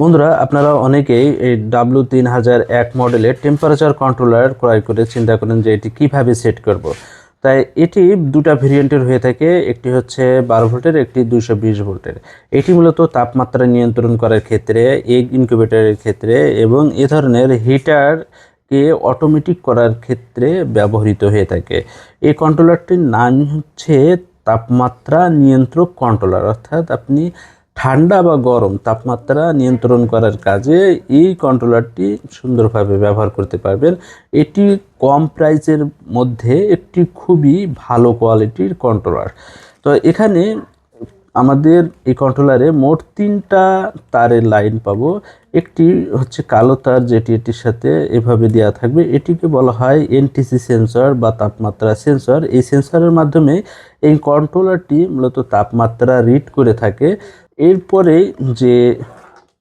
বন্ধুরা, আপনারা অনেকেই এই ডাব্লু তিন হাজার এক মডেলের টেম্পারেচার কন্ট্রোলার ক্রয় করে চিন্তা করেন যে এটি কীভাবে সেট করব। তাই এটি দুটা ভেরিয়েন্টের হয়ে থাকে, একটি হচ্ছে বারো ভোল্টের, একটি দুইশো বিশ ভোল্টের এটি মূলত তাপমাত্রা নিয়ন্ত্রণ করার ক্ষেত্রে এগ ইনকিউবেটরের ক্ষেত্রে এবং এ ধরনের হিটার কে অটোমেটিক করার ক্ষেত্রে ব্যবহৃত হয়ে থাকে এই কন্ট্রোলারটির নাম হচ্ছে তাপমাত্রা নিয়ন্ত্রক কন্ট্রোলার অর্থাৎ আপনি ঠান্ডা বা গরম তাপমাত্রা নিয়ন্ত্রণ করার কাজে এই কন্ট্রোলারটি সুন্দরভাবে ব্যবহার করতে পারবেন। এটি কম প্রাইসের মধ্যে একটি খুবই ভালো কোয়ালিটির কন্ট্রোলার তো এখানে আমাদের এই কন্ট্রোলারে মোট তিনটা তারের লাইন পাবো। একটি হচ্ছে কালো তার, যেটি এটির সাথে এভাবে দেওয়া থাকবে। এটিকে বলা হয় এনটিসি সেন্সর বা তাপমাত্রা সেন্সর এই সেন্সরের মাধ্যমে এই কন্ট্রোলারটি মূলত তাপমাত্রা রিড করে থাকে। এরপরে যে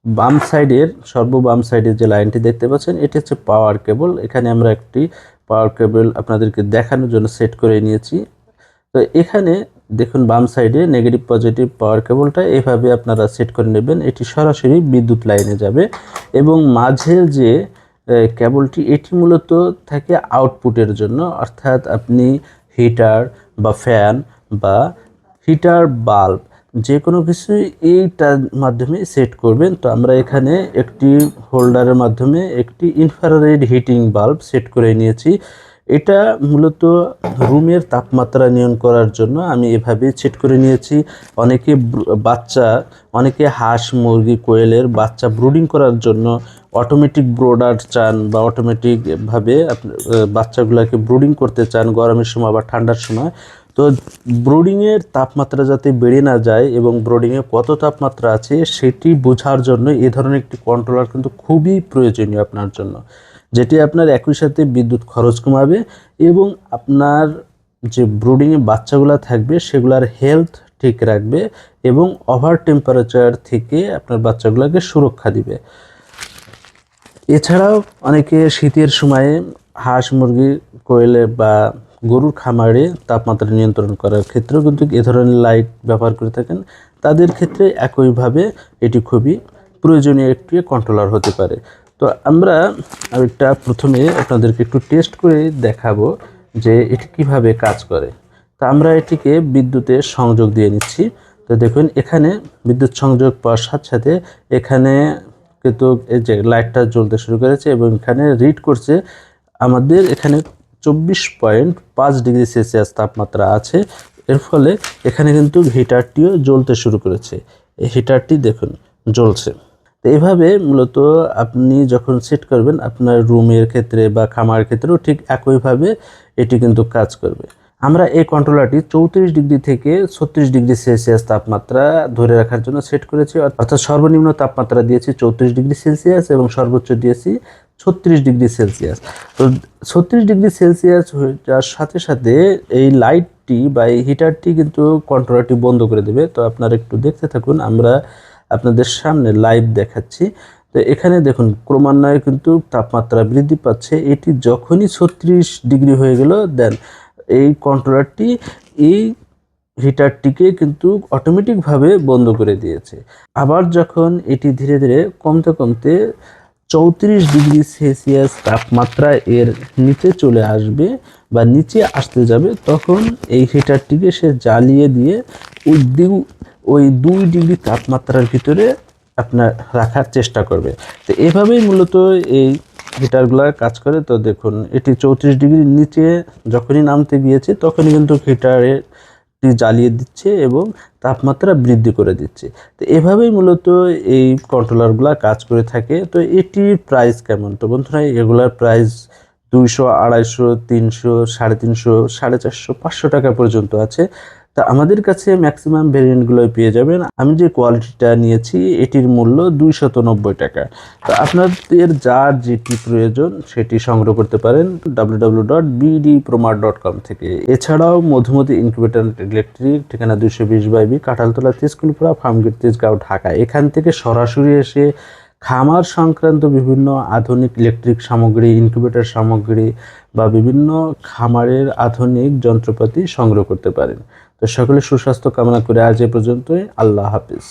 বাম সাইডের, সর্ব বাম সাইডের যে লাইনটি দেখতে পাচ্ছেন, এটি হচ্ছে পাওয়ার কেবল এখানে আমরা একটি পাওয়ার কেবল আপনাদেরকে দেখানোর জন্য সেট করে নিয়েছি। তো এখানে দেখুন, বাম সাইডে নেগেটিভ পজিটিভ পাওয়ার কেবলটা এভাবে আপনারা সেট করে নেবেন। এটি সরাসরি বিদ্যুৎ লাইনে যাবে এবং মাঝের যে কেবলটি এটি মূলত থাকে আউটপুটের জন্য। অর্থাৎ আপনি হিটার বা ফ্যান বা হিটার বাল্ব যে কোনো কিছুই এইটার মাধ্যমে সেট করবেন। তো আমরা এখানে একটি হোল্ডারের মাধ্যমে একটি ইনফ্রারেড হিটিং বাল্ব সেট করে নিয়েছি। এটা মূলত রুমের তাপমাত্রা নিয়ন্ত্রণ করার জন্য আমি এভাবে সেট করে নিয়েছি। অনেকে বাচ্চা, অনেকে হাঁস, মুরগি, কোয়েলের বাচ্চা ব্রুডিং করার জন্য অটোমেটিক ব্রোডার চান বা অটোমেটিকভাবে বাচ্চাগুলোকে ব্রুডিং করতে চান গরমের সময় বা ঠান্ডার সময়। তো ব্রোডিংয়ের তাপমাত্রা যাতে বেড়ে না যায় এবং ব্রোডিংয়ে কত তাপমাত্রা আছে সেটি বোঝার জন্য এ ধরনের একটি কন্ট্রোলার কিন্তু খুবই প্রয়োজনীয় আপনার জন্য, যেটি আপনার একই সাথে বিদ্যুৎ খরচ কমাবে এবং আপনার যে ব্রুডিংয়ে বাচ্চাগুলো থাকবে সেগুলোর হেলথ ঠিক রাখবে এবং ওভার টেম্পারেচার থেকে আপনার বাচ্চাগুলোকে সুরক্ষা দিবে। এছাড়াও অনেকে শীতের সময়ে হাঁস মুরগি কোয়েলে বা গরুর খামারে তাপমাত্রা নিয়ন্ত্রণ করার ক্ষেত্রেও কিন্তু এ ধরনের লাইট ব্যবহার করে থাকেন। তাদের ক্ষেত্রে একইভাবে এটি খুবই প্রয়োজনীয় একটি কন্ট্রোলার হতে পারে। তো আমরা একটা প্রথমে আপনাদেরকে একটু টেস্ট করে দেখাবো যে এটি কীভাবে কাজ করে। তো আমরা এটিকে বিদ্যুতে সংযোগ দিয়ে নিচ্ছি। তো দেখুন, এখানে বিদ্যুৎ সংযোগ পাওয়ার সাথে সাথে এখানে কিন্তু এই যে লাইটটা জ্বলতে শুরু করেছে এবং এখানে রিড করছে। আমাদের এখানে চব্বিশ পয়েন্ট পাঁচ ডিগ্রি সেলসিয়াস তাপমাত্রা আছে। এর ফলে এখানে কিন্তু হিটারটিও জ্বলতে শুরু করেছে। এই হিটারটি দেখুন, জ্বলছে। তো এভাবে মূলত আপনি যখন সেট করবেন, আপনার রুমের ক্ষেত্রে বা খামার ক্ষেত্রেও ঠিক একইভাবে এটি কিন্তু কাজ করবে। আমরা এই কন্ট্রোলারটি চৌত্রিশ ডিগ্রি থেকে ছত্রিশ ডিগ্রি সেলসিয়াস তাপমাত্রা ধরে রাখার জন্য সেট করেছি। অর্থাৎ সর্বনিম্ন তাপমাত্রা দিয়েছি চৌত্রিশ ডিগ্রি সেলসিয়াস এবং সর্বোচ্চ দিয়েছি ছত্রিশ ডিগ্রি সেলসিয়াস। তো ছত্রিশ ডিগ্রি সেলসিয়াস যাওয়ার সাথে সাথে এই লাইটটি বা এই হিটারটি কিন্তু কন্ট্রোলারটি বন্ধ করে দেবে। তো আপনারা একটু দেখতে থাকুন, আমরা আপনাদের সামনে লাইভ দেখাচ্ছি। তো এখানে দেখুন, ক্রমান্বয়ে কিন্তু তাপমাত্রা বৃদ্ধি পাচ্ছে। এটি যখনই ছত্রিশ ডিগ্রি হয়ে গেল দেন এই কন্ট্রোলারটি এই হিটারটিকে কিন্তু অটোমেটিকভাবে বন্ধ করে দিয়েছে। আবার যখন এটি ধীরে ধীরে কমতে কমতে চৌত্রিশ ডিগ্রি সেলসিয়াস তাপমাত্রা এর নিচে চলে আসবে বা নিচে আসতে যাবে, তখন এই হিটারটিকে সে জ্বালিয়ে দিয়ে ওই ওই দুই ডিগ্রি তাপমাত্রার ভিতরে আপনার রাখার চেষ্টা করবে। তো এভাবেই মূলত এই হিটারগুলো কাজ করে। তো দেখুন, এটি চৌত্রিশ ডিগ্রির নিচে যখনই নামতে গিয়েছে, তখনই কিন্তু হিটারের জ্বালিয়ে দিচ্ছে এবং তাপমাত্রা বৃদ্ধি করে দিচ্ছে। তো এভাবেই মূলত এই কন্ট্রোলারগুলো কাজ করে থাকে। তো এটির প্রাইস কেমন? তো বন্ধুরা, এগুলার প্রাইস দুইশো, আড়াইশো, তিনশো, সাড়ে তিনশো, সাড়ে চারশো, পাঁচশো টাকা পর্যন্ত আছে। তা আমাদের কাছে ম্যাক্সিমাম ভেরিয়েন্টগুলোই পেয়ে যাবেন। আমি যে কোয়ালিটিটা নিয়েছি, এটির মূল্য দুইশত নব্বই টাকা। তো আপনাদের যার যেটি প্রয়োজন, সেটি সংগ্রহ করতে পারেন ডাব্লিউ ডট ডট কম থেকে। এছাড়াও মধুমতি ইনকিউবেটার ইলেকট্রিক ঠিকানা দুইশো বিশ বাই বি, কাঁঠালতলা তেজকুলপুরা ফার্মগেট তেজগাঁও, ঢাকা। এখান থেকে সরাসরি এসে খামার সংক্রান্ত বিভিন্ন আধুনিক ইলেকট্রিক সামগ্রী ইনকিউবেটর সামগ্রী বা বিভিন্ন খামারের আধুনিক যন্ত্রপাতি সংগ্রহ করতে পারেন। তো সকলে সুস্বাস্থ্য কামনা করে আজ এ পর্যন্তই। আল্লাহ হাফিজ।